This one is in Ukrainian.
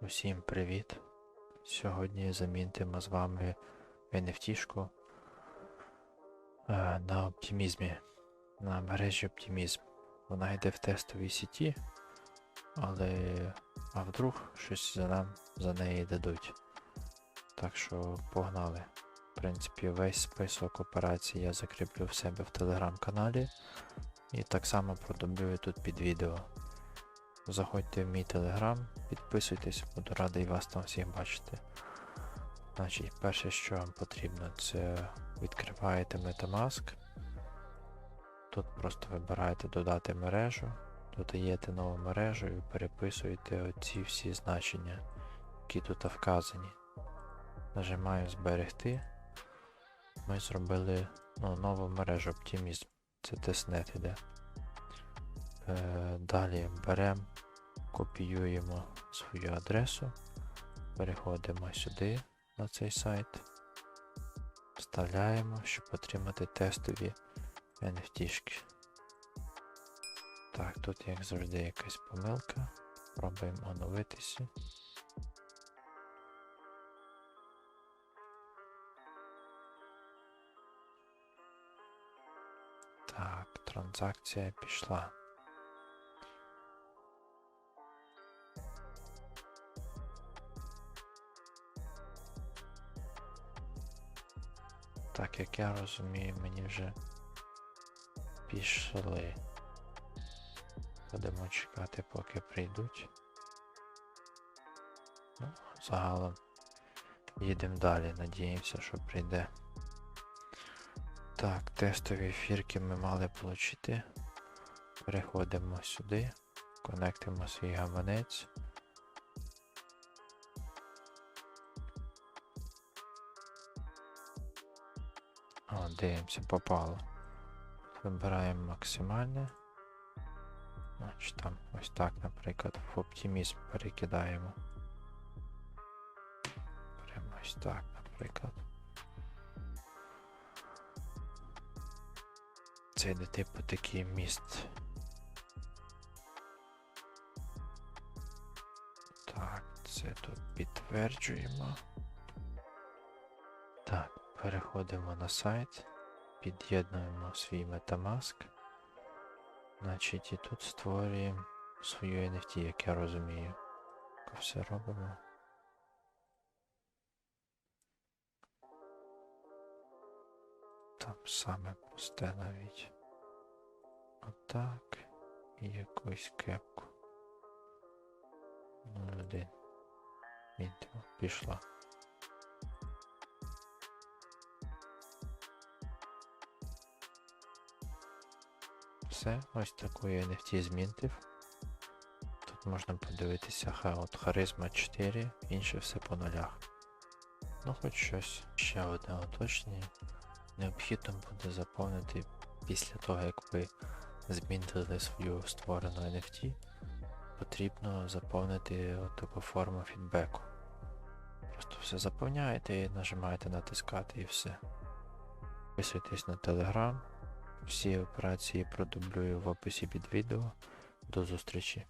Усім привіт! Сьогодні замінтимо з вами NFT-шку е, на оптимізмі, на мережі оптимізм. Вона йде в тестовій сіті, але а вдруг щось за нам за неї дадуть. Так що погнали. В принципі, весь список операцій я закріплю в себе в телеграм-каналі і так само продублюю тут під відео. Заходьте в мій телеграм, підписуйтесь, буду радий вас там всіх бачити. Значить, перше, що вам потрібно, це відкриваєте Metamask. Тут просто вибираєте додати мережу, додаєте нову мережу і переписуєте оці всі значення, які тут вказані. Нажимаю зберегти. Ми зробили ну, нову мережу Optimism. Це тестнет іде. Е, Далі беремо, копіюємо свою адресу, переходимо сюди на цей сайт, вставляємо, щоб отримати тестові NFT-шки. Так, тут як завжди якась помилка. Пробуємо оновитися. Так, транзакція пішла. Так, як я розумію, мені вже пішли. Будемо чекати, поки прийдуть. Ну, загалом їдемо далі, надіємося, що прийде. Так, тестові ефірки ми мали отримати. Переходимо сюди, конектимо свій гаманець. О, дивимося, попало. Вибираємо максимальне. Значить там ось так, наприклад, в оптимізм перекидаємо. Прямо ось так, наприклад. Це йде типу такий міст. Так, це тут підтверджуємо. Переходимо на сайт, під'єднуємо свій Metamask. Значить, і тут створюємо свою NFT, як я розумію. Так, Все робимо. Там саме пусте навіть. Отак. І якусь кепку. Ну, один. Мінтимо. Пішла. Все, ось таку я NFT змінтив. Тут можна подивитися ха, от харизма 4, інше все по нулях. Ну хоч щось. Ще одне уточнення. Необхідно буде заповнити після того, як ви змінили свою створену NFT, потрібно заповнити таку форму фідбеку. Просто все заповняєте і нажимаєте натискати і все. Підписуйтесь на Telegram. Всі операції продублюю в описі під відео. До зустрічі!